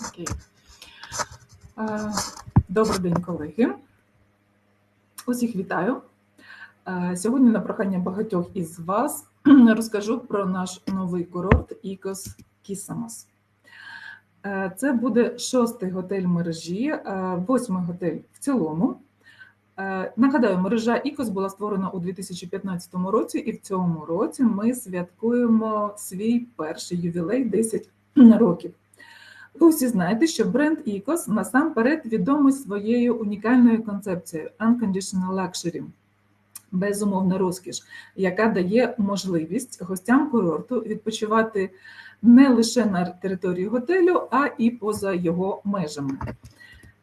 Окей. Е, Добрий день, колеги. Усіх вітаю. Е, Сьогодні на прохання багатьох із вас розкажу про наш новий курорт Ікос Кісамос. Е, Це буде шостий готель мережі, восьмий готель в цілому. Нагадаю, мережа Ікос була створена у 2015 році, і в цьому році ми святкуємо свій перший ювілей 10 років. Ви всі знаєте, що бренд Ікос насамперед відомий своєю унікальною концепцією Unconditional Luxury – безумовна розкіш, яка дає можливість гостям курорту відпочивати не лише на території готелю, а і поза його межами.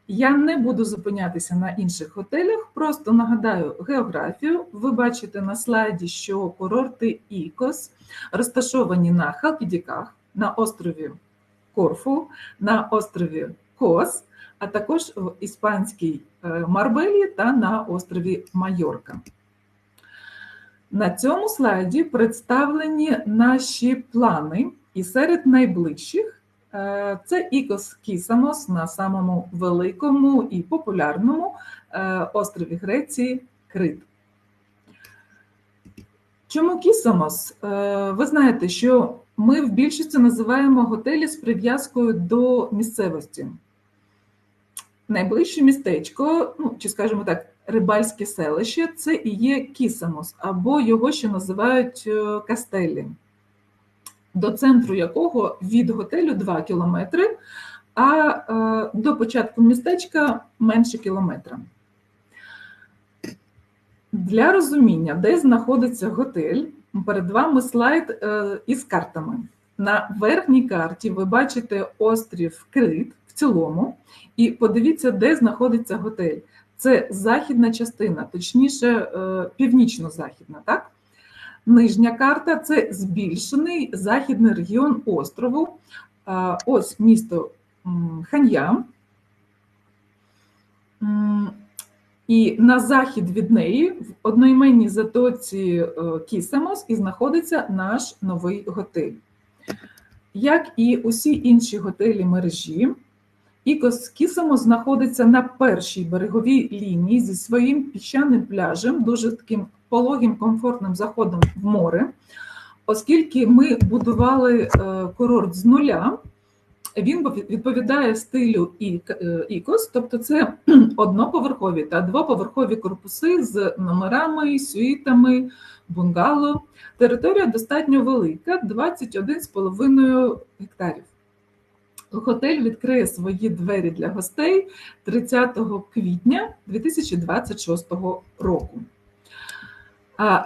Я не буду зупинятися на інших готелях, просто нагадаю географію. Ви бачите на слайді, що курорти Ікос розташовані на Халкідіках, на острові Корфу, на острові Кос, а також в іспанській е, Марбелі та на острові Майорка. На цьому слайді представлені наші плани, і серед найближчих е, це Ікос Кісамос на самому великому і популярному е, острові Греції Крит. Чому Кісамос? Ви знаєте, що ми в більшості називаємо готелі з прив'язкою до місцевості. Найближче містечко, ну чи скажімо так, рибальське селище це і є Кісамос, або його ще називають е, Кастеллі, до центру якого від готелю 2 кілометри, а е, до початку містечка менше кілометра. Для розуміння, де знаходиться готель, перед вами слайд е, із картами. На верхній карті ви бачите острів Крит в цілому, і подивіться, де знаходиться готель. Це західна частина, точніше, е, північно-західна. так? Нижня карта це збільшений західний регіон острову. Ось місто м, Хан'я. М, І на захід від неї, в одноіменній затоці е, Кісамос, і знаходиться наш новий готель. Як і усі інші готелі мережі, Ікос Кісамос знаходиться на першій береговій лінії зі своїм піщаним пляжем, дуже таким пологим, комфортним заходом в море. Оскільки ми будували е, курорт з нуля, він відповідає стилю е, Ікос, тобто це одноповерхові та двоповерхові корпуси з номерами, сюїтами, бунгало. Територія достатньо велика 21,5 гектарів. Готель відкриє свої двері для гостей 30 квітня 2026 року.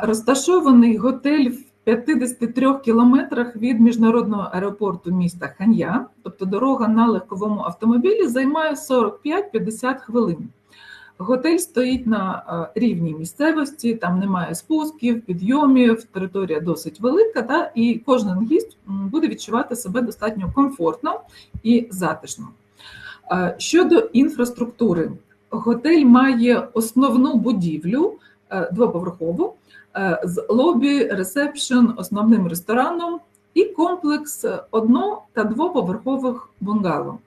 Розташований готель 53 кілометрах від міжнародного аеропорту міста Хан'я, тобто дорога на легковому автомобілі займає 45-50 хвилин. Готель стоїть на е, рівній місцевості, там немає спусків, підйомів, територія досить велика, та, і кожен гість буде відчувати себе достатньо комфортно і затишно. Е, Щодо інфраструктури, готель має основну будівлю е, двоповерхову з лобі, ресепшн, основним рестораном і комплекс одно- та двоповерхових бунгало.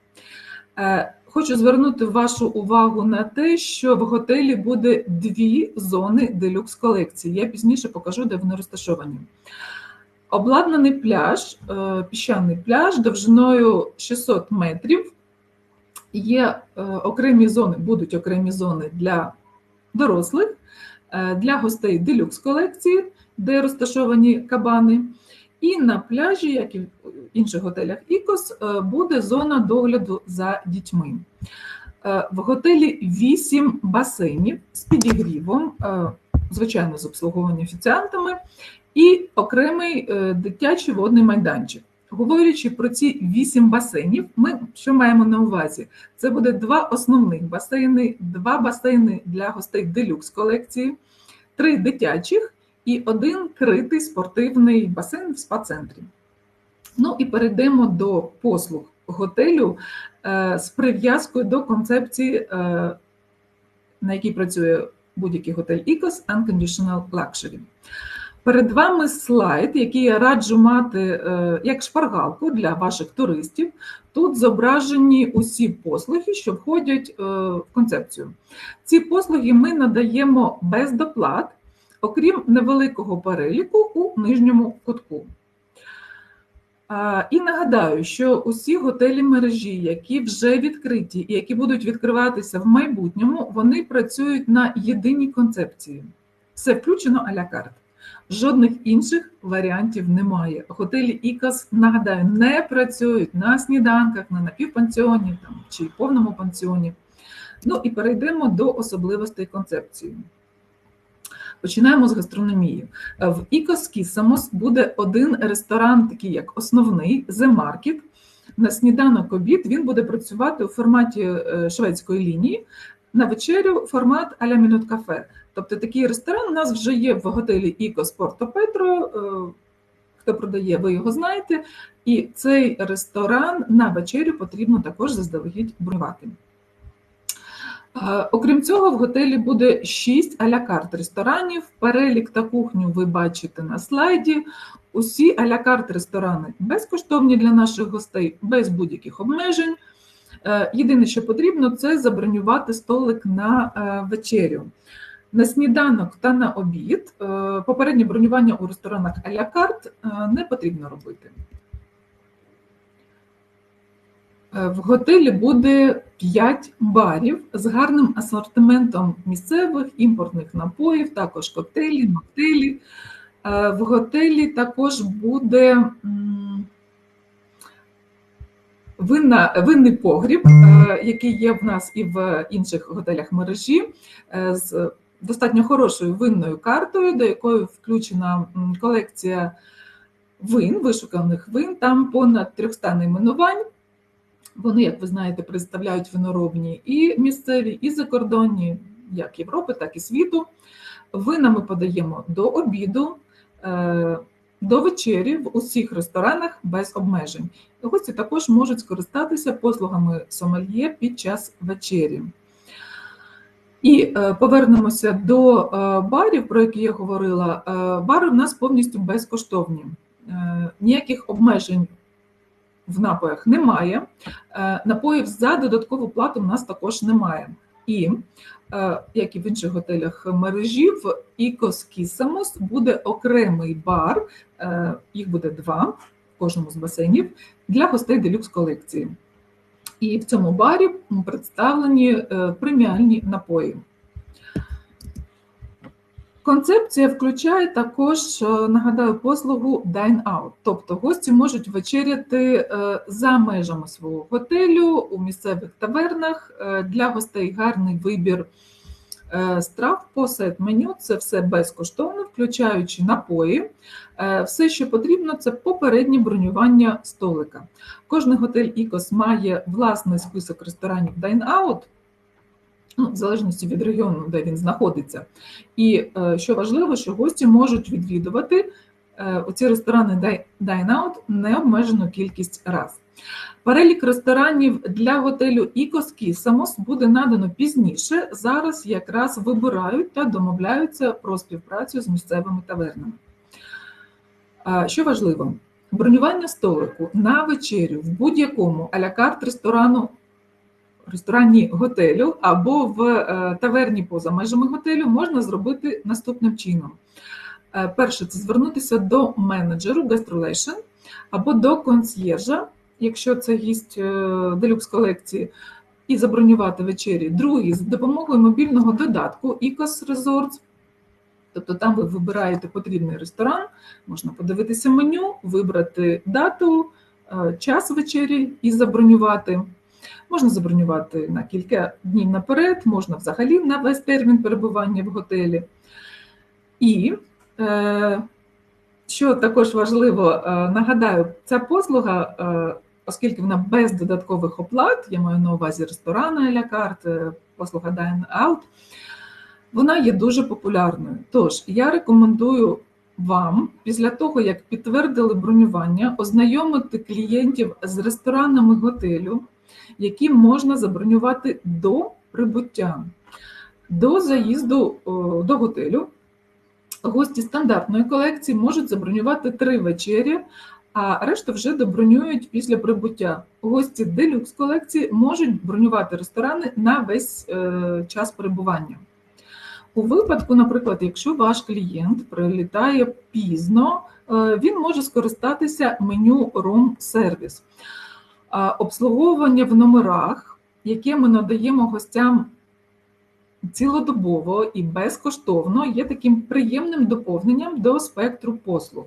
Е, Хочу звернути вашу увагу на те, що в готелі буде дві зони делюкс колекції. Я пізніше покажу, де вони розташовані. Обладнаний пляж, е, піщаний пляж довжиною 600 метрів. Є е, окремі зони, будуть окремі зони для дорослих, е, для гостей делюкс колекції, де розташовані кабани. І на пляжі, як і в інших готелях Ікос, е, буде зона догляду за дітьми. Е, В готелі 8 басейнів з підігрівом, е, звичайно, з обслуговуванням офіціантами, і окремий е, дитячий водний майданчик. Говорячи про ці 8 басейнів, ми що маємо на увазі? Це буде два основних басейни, два басейни для гостей делюкс колекції, три дитячих і один критий спортивний басейн в спа-центрі. Ну і перейдемо до послуг готелю е, з прив'язкою до концепції, е, на якій працює будь-який готель Ікос Unconditional Luxury. Перед вами слайд, який я раджу мати е, як шпаргалку для ваших туристів. Тут зображені усі послуги, що входять е, в концепцію. Ці послуги ми надаємо без доплат, окрім невеликого переліку у нижньому кутку. І нагадаю, що усі готелі мережі, які вже відкриті і які будуть відкриватися в майбутньому, вони працюють на єдиній концепції. Все включено а-ля карт. Жодних інших варіантів немає. Готелі Ікас, нагадаю, не працюють на сніданках, на напівпансіоні там, чи повному пансіоні. Ну і перейдемо до особливостей концепції. Починаємо з гастрономії. В Ікос Кісамос буде один ресторан, такий як основний The Market. На сніданок обід він буде працювати у форматі е, шведської лінії. На вечерю формат а-ля Мінут кафе. Тобто такий ресторан у нас вже є в готелі Ікос Порто Петро. Е, хто продає, ви його знаєте. І цей ресторан на вечерю потрібно також заздалегідь бронювати. Е, окрім цього, в готелі буде 6 а-ля карт ресторанів. Перелік та кухню ви бачите на слайді. Усі а-ля карт ресторани безкоштовні для наших гостей, без будь-яких обмежень. Е, єдине, що потрібно, це забронювати столик на е, вечерю. На сніданок та на обід попереднє бронювання у ресторанах а-ля не потрібно робити. Е, в готелі буде 5 барів з гарним асортиментом місцевих імпортних напоїв, також коктейлі, моктейлі. Е, в готелі також буде винна, винний погріб, е, який є в нас і в інших готелях мережі, з достатньо хорошою винною картою, до якої включена колекція вин, вишуканих вин, там понад 300 найменувань. Вони, як ви знаєте, представляють виноробні і місцеві, і закордонні, як Європи, так і світу. Вина ми подаємо до обіду, е, до вечері в усіх ресторанах без обмежень. Гості також можуть скористатися послугами сомельє під час вечері. І е, повернемося до е, барів, про які я говорила. Бари в нас повністю безкоштовні. Ніяких обмежень в напоях немає. Е, напоїв за додаткову плату в нас також немає. І, е, як і в інших готелях мережі, в Ікос Кісамос буде окремий бар, е, їх буде два в кожному з басейнів для гостей делюкс колекції. І в цьому барі представлені преміальні напої. Концепція включає також, е, нагадаю, послугу Dine Out, тобто гості можуть вечеряти е, за межами свого готелю у місцевих тавернах. Е, для гостей гарний вибір страв по сет-меню це все безкоштовно, включаючи напої. Все, що потрібно, це попереднє бронювання столика. Кожний готель Ікос має власний список ресторанів Dine Out, ну, в залежності від регіону, де він знаходиться. І е, що важливо, що гості можуть відвідувати е, оці ресторани Dine-Out необмежену кількість раз. Перелік ресторанів для готелю Ікос Кісамос буде надано пізніше. Зараз якраз вибирають та домовляються про співпрацю з місцевими тавернами. Що важливо, бронювання столику на вечерю в будь-якому аля-карт ресторану ресторані готелю або в е, таверні поза межами готелю можна зробити наступним чином. Е, перше, це звернутися до менеджеру Guest Relation або до консьєржа, якщо це гість е, делюкс колекції, і забронювати вечері. Другий з допомогою мобільного додатку Ecos Resorts. Тобто там ви вибираєте потрібний ресторан, можна подивитися меню, вибрати дату, час вечері і забронювати. Можна забронювати на кілька днів наперед, можна взагалі на весь термін перебування в готелі. І, е, що також важливо, е, нагадаю, ця послуга, е, оскільки вона без додаткових оплат, я маю на увазі ресторани ля карт, послуга Dine Out, вона є дуже популярною. Тож, я рекомендую вам, після того, як підтвердили бронювання, ознайомити клієнтів з ресторанами готелю які можна забронювати до прибуття. До заїзду до готелю Гості стандартної колекції можуть забронювати три вечері, а решту вже добронюють після прибуття. Гості делюкс колекції можуть бронювати ресторани на весь е, час перебування. У випадку, наприклад, якщо ваш клієнт прилітає пізно, е, він може скористатися меню Room Service. Обслуговування в номерах, яке ми надаємо гостям цілодобово і безкоштовно, є таким приємним доповненням до спектру послуг.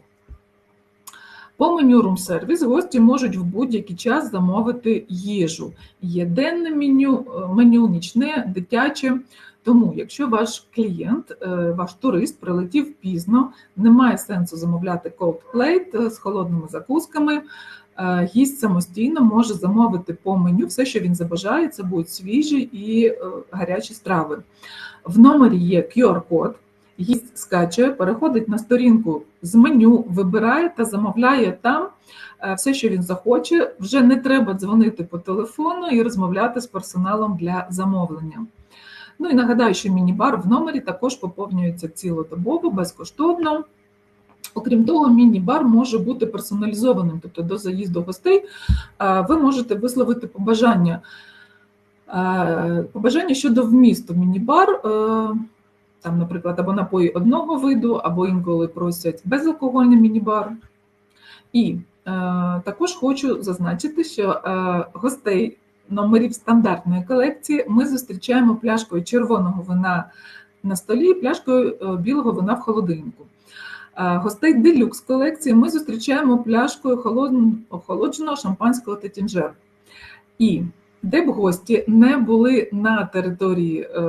По меню Service гості можуть в будь-який час замовити їжу. Є денне меню, е, меню нічне, дитяче. Тому, якщо ваш клієнт, е, ваш турист прилетів пізно, немає сенсу замовляти cold plate е, з холодними закусками. Е, Гість самостійно може замовити по меню все, що він забажає. Це будуть свіжі і е, гарячі страви. В номері є QR-код. Гість скачує, переходить на сторінку з меню, вибирає та замовляє там е, все, що він захоче. Вже не треба дзвонити по телефону і розмовляти з персоналом для замовлення. Ну і нагадаю, що міні-бар в номері також поповнюється цілодобово, безкоштовно. Окрім того, міні-бар може бути персоналізованим, тобто до заїзду гостей е, ви можете висловити побажання. Е, Побажання щодо вмісту міні-бар, е, там, наприклад, або напої одного виду, або інколи просять безалкогольний міні-бар. І також хочу зазначити, що гостей номерів стандартної колекції ми зустрічаємо пляшкою червоного вина на столі пляшкою білого вина в холодильнику. Е, Гостей делюкс колекції ми зустрічаємо пляшкою холодн- охолодженого шампанського Тетінжер. І де б гості не були на території е,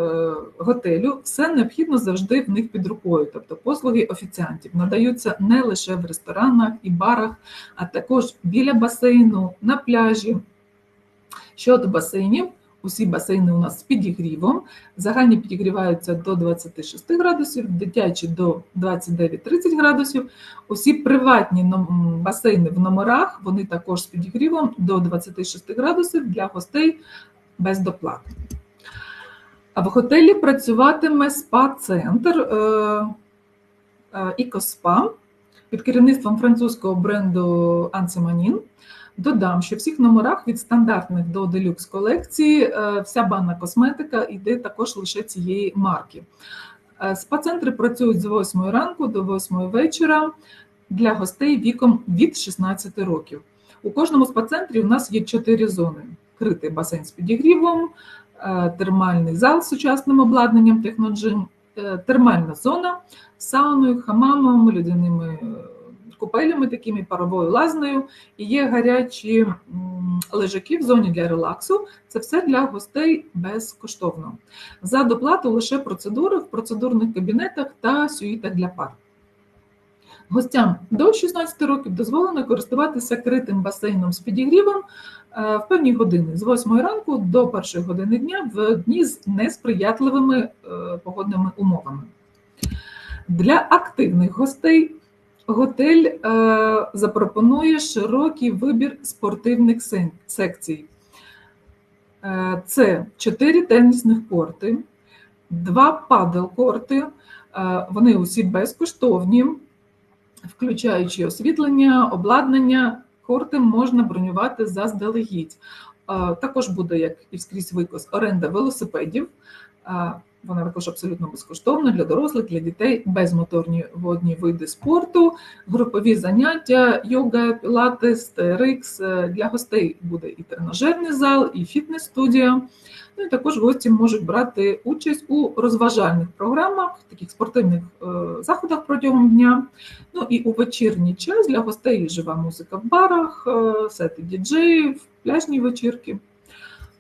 готелю, все необхідно завжди в них під рукою. Тобто послуги офіціантів надаються не лише в ресторанах і барах, а також біля басейну, на пляжі. Щодо басейнів, усі басейни у нас з підігрівом. Загальні підігріваються до 26 градусів, дитячі до 29-30 градусів. Усі приватні басейни в номерах, вони також з підігрівом до 26 градусів для гостей без доплати. А в готелі працюватиме спа-центр е, е, «Ікоспа» під керівництвом французького бренду Ансеманін. Додам, що всіх номерах від стандартних до делюкс колекції е, вся банна косметика йде також лише цієї марки. Е, Спа-центри працюють з 8 ранку до 8 вечора для гостей віком від 16 років. У кожному спа-центрі у нас є 4 зони: критий басейн з підігрівом, е, термальний зал з сучасним обладнанням техноджим, термальна зона з сауною, хамамом, людяними купелями, такими паровою лазнею, і є гарячі лежаки в зоні для релаксу. Це все для гостей безкоштовно. За доплату лише процедури в процедурних кабінетах та сюїтах для пар. Гостям до 16 років дозволено користуватися критим басейном з підігрівом е, в певні години з 8 ранку до 1 години дня в дні з несприятливими е, погодними умовами. Для активних гостей готель е, запропонує широкий вибір спортивних секцій. Е, Це 4 тенісних корти, 2 падел-корти, е, вони усі безкоштовні, включаючи освітлення, обладнання. Корти можна бронювати заздалегідь. Е, Також буде, як і скрізь викос, оренда велосипедів. Вона також абсолютно безкоштовна для дорослих, для дітей, безмоторні водні види спорту, групові заняття, йога, пілатес. Е, Для гостей буде і тренажерний зал, і фітнес-студія. Ну і також гості можуть брати участь у розважальних програмах, таких спортивних е, заходах протягом дня. Ну і у вечірній час для гостей жива музика в барах, е, сети діджеїв, пляжні вечірки.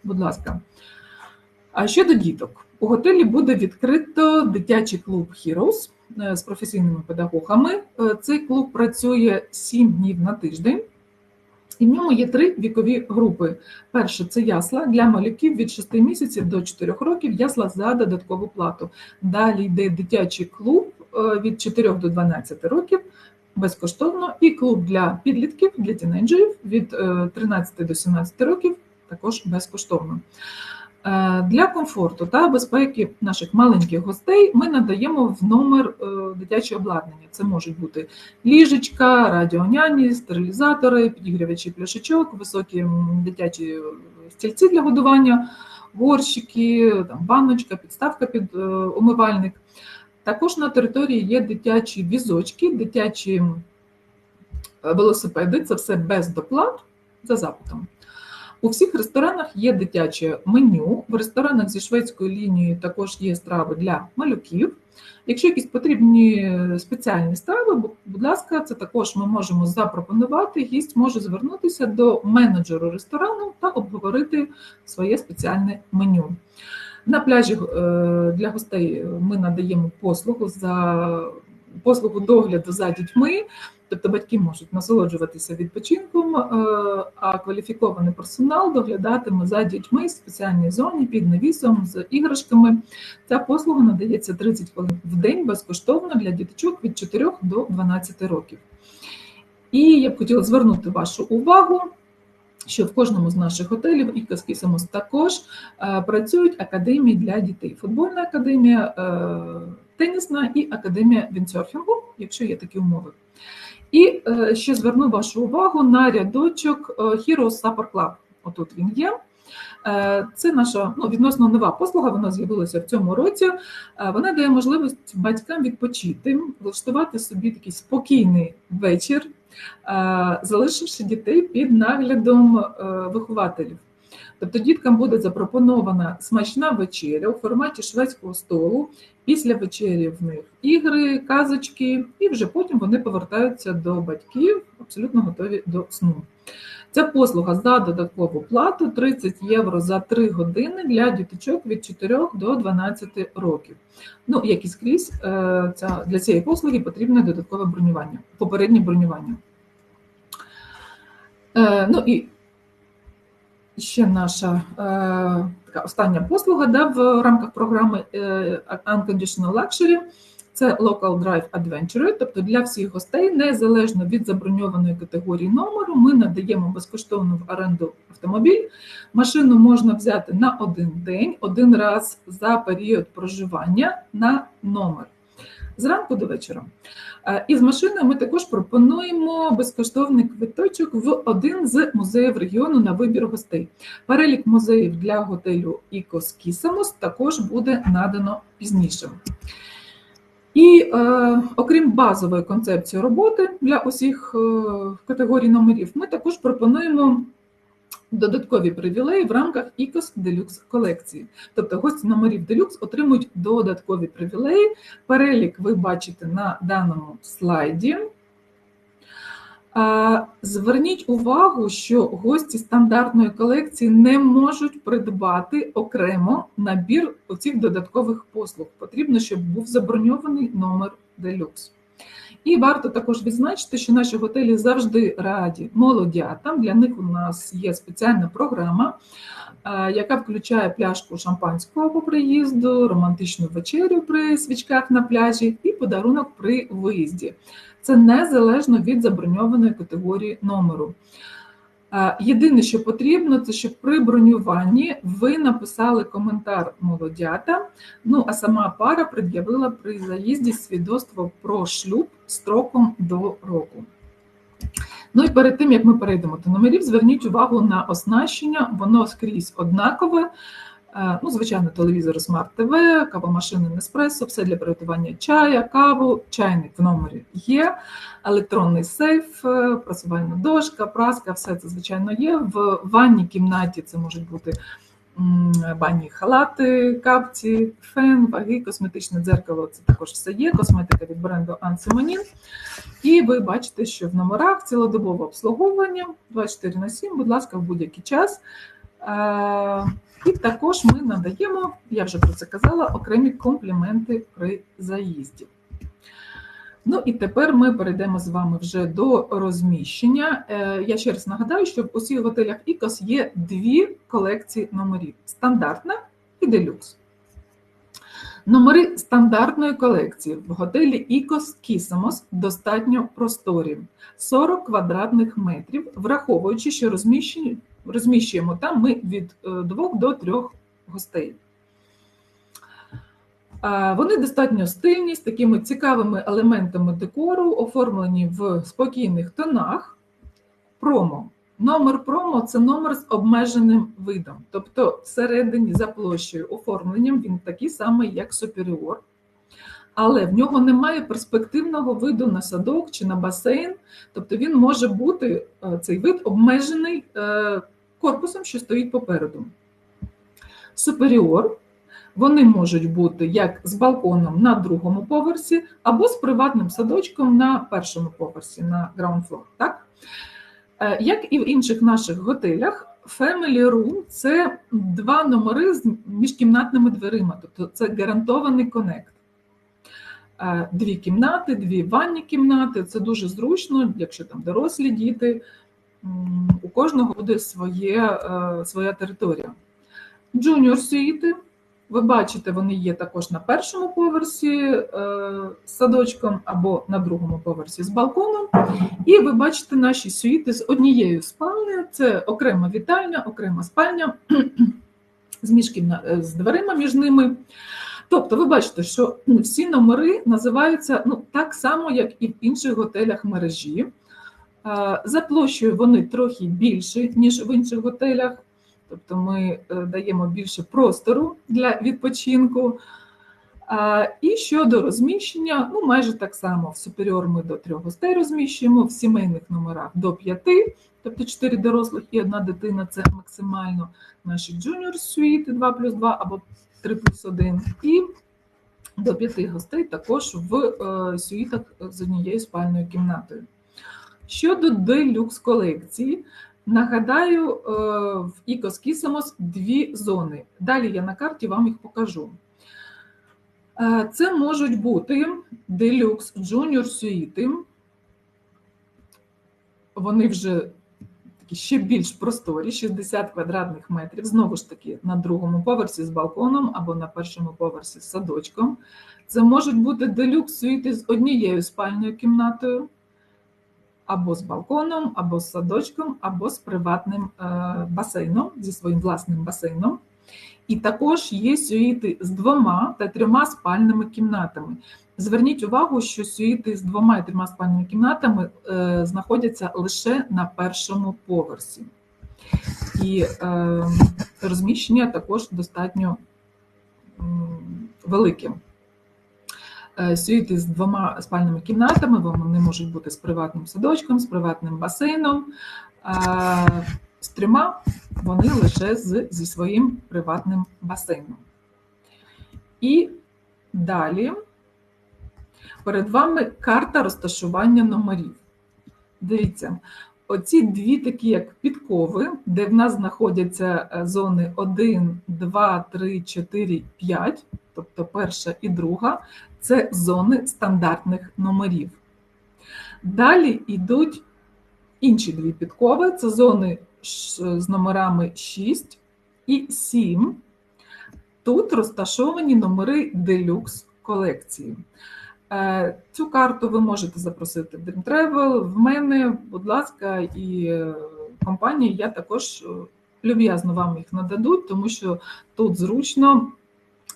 Будь ласка. А щодо діток, у готелі буде відкрито дитячий клуб Heroes е, з професійними педагогами. Е, Цей клуб працює 7 днів на тиждень. І в ньому є три вікові групи. Перше це ясла для малюків від 6 місяців до 4 років, ясла за додаткову плату. Далі йде дитячий клуб е, від 4 до 12 років безкоштовно, і клуб для підлітків, для тінейджерів від е, 13 до 17 років також безкоштовно. Е, Для комфорту та безпеки наших маленьких гостей ми надаємо в номер е, дитяче обладнання. Це можуть бути ліжечка, радіоняні, стерилізатори, підігрівачі пляшечок, високі дитячі стільці для годування, горщики, там, баночка, підставка під е, умивальник. Також на території є дитячі візочки, дитячі велосипеди, це все без доплат за запитом. У всіх ресторанах є дитяче меню. В ресторанах зі шведською лінією також є страви для малюків. Якщо якісь потрібні спеціальні страви, будь ласка, це також ми можемо запропонувати. Гість може звернутися до менеджеру ресторану та обговорити своє спеціальне меню. На пляжі е, для гостей ми надаємо послугу за послугу догляду за дітьми. Тобто батьки можуть насолоджуватися відпочинком, е, а кваліфікований персонал доглядатиме за дітьми в спеціальній зоні під навісом з іграшками. Ця послуга надається 30 хвилин в день безкоштовно для діточок від 4 до 12 років. І я б хотіла звернути вашу увагу, що в кожному з наших готелів і Каскісимос також е, працюють академії для дітей. Футбольна академія, е, тенісна і академія віндсерфінгу, якщо є такі умови. І е, ще зверну вашу увагу на рядочок е, Heroes Supper Club. Отут він є. Е, Це наша ну, відносно нова послуга, вона з'явилася в цьому році. Вона дає можливість батькам відпочити, влаштувати собі такий спокійний вечір, залишивши дітей під наглядом вихователів. Тобто діткам буде запропонована смачна вечеря у форматі шведського столу. Після вечері в них ігри, казочки, і вже потім вони повертаються до батьків, абсолютно готові до сну. Ця послуга за додаткову плату 30 євро за 3 години для діточок від 4 до 12 років. Ну, як і скрізь, е, для цієї послуги потрібне додаткове бронювання, попереднє бронювання. Е, Ну і ще наша е, така остання послуга да, в рамках програми е, Unconditional Luxury це Local Drive Adventure, тобто для всіх гостей, незалежно від заброньованої категорії номеру, ми надаємо безкоштовну в оренду автомобіль. Машину можна взяти на один день, один раз за період проживання на номер. Зранку до вечора. Е, І з машиною ми також пропонуємо безкоштовний квиточок в один з музеїв регіону на вибір гостей. Перелік музеїв для готелю Ікос Кісамос також буде надано пізніше. І е, окрім базової концепції роботи для усіх е, категорій номерів, ми також пропонуємо додаткові привілеї в рамках ICOS Deluxe колекції. Тобто гості номерів Deluxe отримують додаткові привілеї. Перелік ви бачите на даному слайді. Зверніть увагу, що гості стандартної колекції не можуть придбати окремо набір оцих додаткових послуг. Потрібно, щоб був заброньований номер делюкс. І варто також відзначити, що наші готелі завжди раді молодятам. Для них у нас є спеціальна програма, яка включає пляшку шампанського по приїзду, романтичну вечерю при свічках на пляжі і подарунок при виїзді. Це незалежно від заброньованої категорії номеру. Е, Єдине, що потрібно, це щоб при бронюванні ви написали коментар молодята. Ну а сама пара пред'явила при заїзді свідоцтво про шлюб строком до року. Ну і перед тим як ми перейдемо до номерів, зверніть увагу на оснащення, воно скрізь однакове. Е, Ну, звичайно, телевізор Смарт ТВ, кавомашини Неспресо, все для приготування чая, каву, чайник в номері є, електронний сейф, е, прасувальна дошка, праска, все це, звичайно, є. В ванній кімнаті це можуть бути м, банні халати, капці, фен, ваги, косметичне дзеркало. Це також все є. Косметика від бренду Ансимонін. І ви бачите, що в номерах цілодобове обслуговування 24 на 7, будь ласка, в будь-який час. І також ми надаємо, я вже про це казала, окремі компліменти при заїзді. Ну і тепер ми перейдемо з вами вже до розміщення. Е, Я ще раз нагадаю, що в усіх готелях ICOS є дві колекції номерів: стандартна і делюкс. Номери стандартної колекції в готелі ICOS Кісамос достатньо просторі 40 квадратних метрів, враховуючи, що розміщені- розміщуємо там ми від 2 до 3 гостей. Е, Вони достатньо стильні, з такими цікавими елементами декору, оформлені в спокійних тонах. Промо. Номер промо це номер з обмеженим видом. Тобто, всередині за площею оформленням він такий самий, як Superior. Але в нього немає перспективного виду на садок чи на басейн. Тобто він може бути е, цей вид обмежений е, корпусом, що стоїть попереду. Суперіор. Вони можуть бути як з балконом на другому поверсі, або з приватним садочком на першому поверсі, на ground floor. Так? Е, Як і в інших наших готелях, Family Room – це два номери з міжкімнатними дверима, тобто це гарантований конект. Е, Дві кімнати, дві ванні кімнати. Це дуже зручно, якщо там дорослі діти. У кожного буде своє, е, своя територія. Джуніор суїти. Ви бачите, вони є також на першому поверсі е, з садочком або на другому поверсі з балконом. І ви бачите наші сюїти з однією спальнею. Це окрема вітальня, окрема спальня з, е, з дверима між ними. Тобто, ви бачите, що всі номери називаються ну, так само, як і в інших готелях мережі. Е, За площею вони трохи більші, ніж в інших готелях. Тобто ми е, даємо більше простору для відпочинку. І щодо розміщення, ну майже так само в суперіор ми до трьох гостей розміщуємо, в сімейних номерах до п'яти, тобто чотири дорослих і одна дитина це максимально наші джуніор суїти 2 плюс 2 або 3 плюс 1. І до п'яти гостей також в е, сюїтах з однією спальною кімнатою. Щодо делюкс колекції, Нагадаю, е, в Ікос Кісамос дві зони. Далі я на карті вам їх покажу. Е, Це можуть бути делюкс джуніор сюїти. Вони вже такі ще більш просторі, 60 квадратних метрів. Знову ж таки, на другому поверсі з балконом або на першому поверсі з садочком. Це можуть бути делюкс сюїти з однією спальною кімнатою або з балконом, або з садочком, або з приватним е, басейном, зі своїм власним басейном. І також є сюїти з двома та трьома спальними кімнатами. Зверніть увагу, що сюїти з двома і трьома спальними кімнатами е, знаходяться лише на першому поверсі. І е, розміщення також достатньо велике. Е, Сюїти з двома спальними кімнатами, вони можуть бути з приватним садочком, з приватним басейном, а з трьома вони лише з, зі своїм приватним басейном. І далі перед вами карта розташування номерів. Дивіться, оці дві такі, як підкови, де в нас знаходяться е, зони 1, 2, 3, 4, 5, тобто перша і друга, це зони стандартних номерів. Далі йдуть інші дві підкови, це зони з номерами 6 і 7. Тут розташовані номери делюкс колекції. Е, Цю карту ви можете запросити в Dream Travel, в мене, будь ласка, і е, компанії я також е, люб'язно вам їх нададуть, тому що тут зручно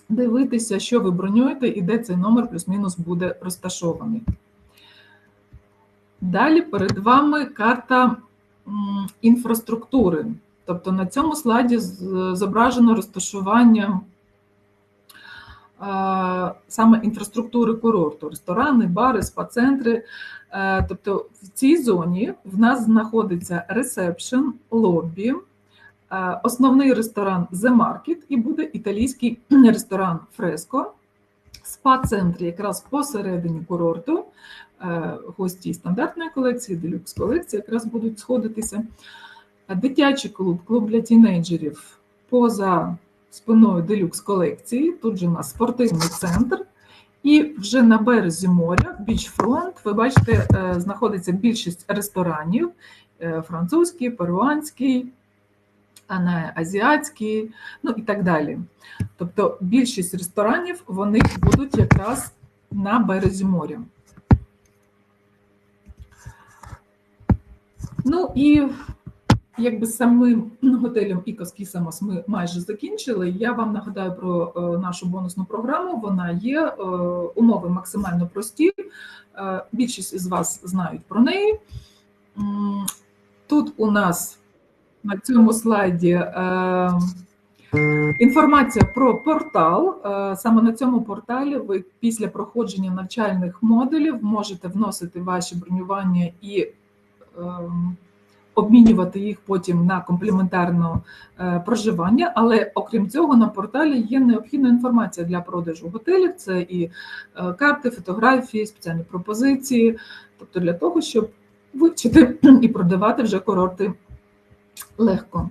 дивитися, що ви бронюєте і де цей номер плюс-мінус буде розташований. Далі перед вами карта інфраструктури. Тобто на цьому слайді зображено розташування е, саме інфраструктури курорту, ресторани, бари, спа-центри. Е, Тобто в цій зоні в нас знаходиться ресепшн, лобі, е, основний ресторан The Market і буде італійський ресторан Фреско. Спа-центр якраз посередині курорту. Е, Гості стандартної колекції, делюкс колекції якраз будуть сходитися. Дитячий клуб, клуб для тінейджерів поза спиною делюкс колекції. Тут же у нас спортивний центр. І вже на березі моря, бічфронт, ви бачите, е, знаходиться більшість ресторанів: е, французький, перуанський, азіатський, ну і так далі. Тобто більшість ресторанів вони будуть якраз на березі моря. Ну і якби самим готелем Ікос Кісамос ми майже закінчили. Я вам нагадаю про е, нашу бонусну програму. Вона є е, умови максимально прості. Е, Більшість із вас знають про неї. Тут у нас на цьому слайді інформація про портал. Саме на цьому порталі ви після проходження навчальних модулів можете вносити ваші бронювання і обмінювати їх потім на комплементарне проживання. Але окрім цього, на порталі є необхідна інформація для продажу готелів. Це і е, карти, фотографії, спеціальні пропозиції, тобто для того, щоб вивчити і продавати вже курорти легко.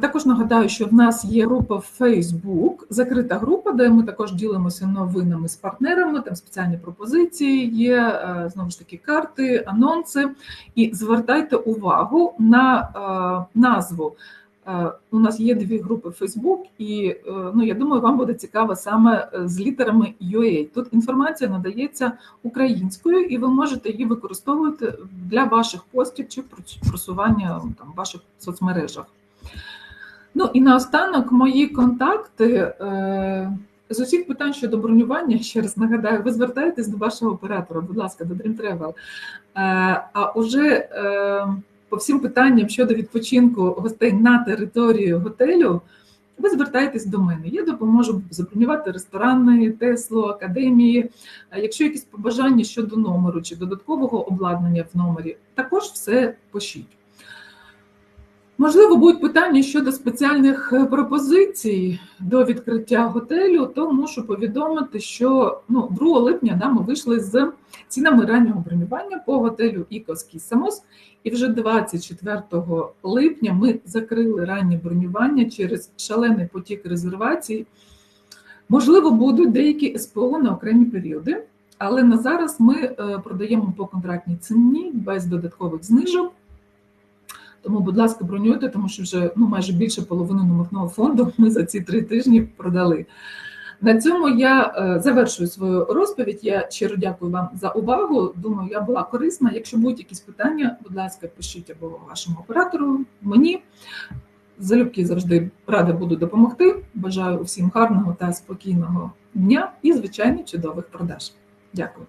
Також нагадаю, що в нас є група в Facebook, закрита група, де ми також ділимося новинами з партнерами, там спеціальні пропозиції, є е, знову ж таки карти, анонси. І звертайте увагу на е, назву. Е, У нас є дві групи в Facebook, і ну, я думаю, вам буде цікаво саме з літерами UA. Тут інформація надається українською, і ви можете її використовувати для ваших постів чи просування там, ваших соцмережах. Ну і наостанок мої контакти. Е, з усіх питань щодо бронювання, ще раз нагадаю, ви звертаєтесь до вашого оператора, будь ласка, до Dream Travel. Е, А уже е, по всім питанням щодо відпочинку гостей на території готелю, ви звертаєтесь до мене. Я допоможу забронювати ресторани, Тесло, академії. Якщо якісь побажання щодо номеру чи додаткового обладнання в номері, також все пишіть. Можливо, будуть питання щодо спеціальних е, пропозицій до відкриття готелю, то мушу повідомити, що ну, 2 липня да, ми вийшли з цінами раннього бронювання по готелю Ікос Кісамос, і вже 24 липня ми закрили раннє бронювання через шалений потік резервацій. Можливо, будуть деякі СПО на окремі періоди, але на зараз ми е, продаємо по контрактній ціні без додаткових знижок. Тому, будь ласка, бронюйте, тому що вже ну, майже більше половини номерного фонду ми за ці три тижні продали. На цьому я е, завершую свою розповідь. Я щиро дякую вам за увагу. Думаю, я була корисна. Якщо будуть якісь питання, будь ласка, пишіть або вашому оператору, мені. Залюбки завжди рада буду допомогти. Бажаю усім гарного та спокійного дня і, звичайно, чудових продаж. Дякую.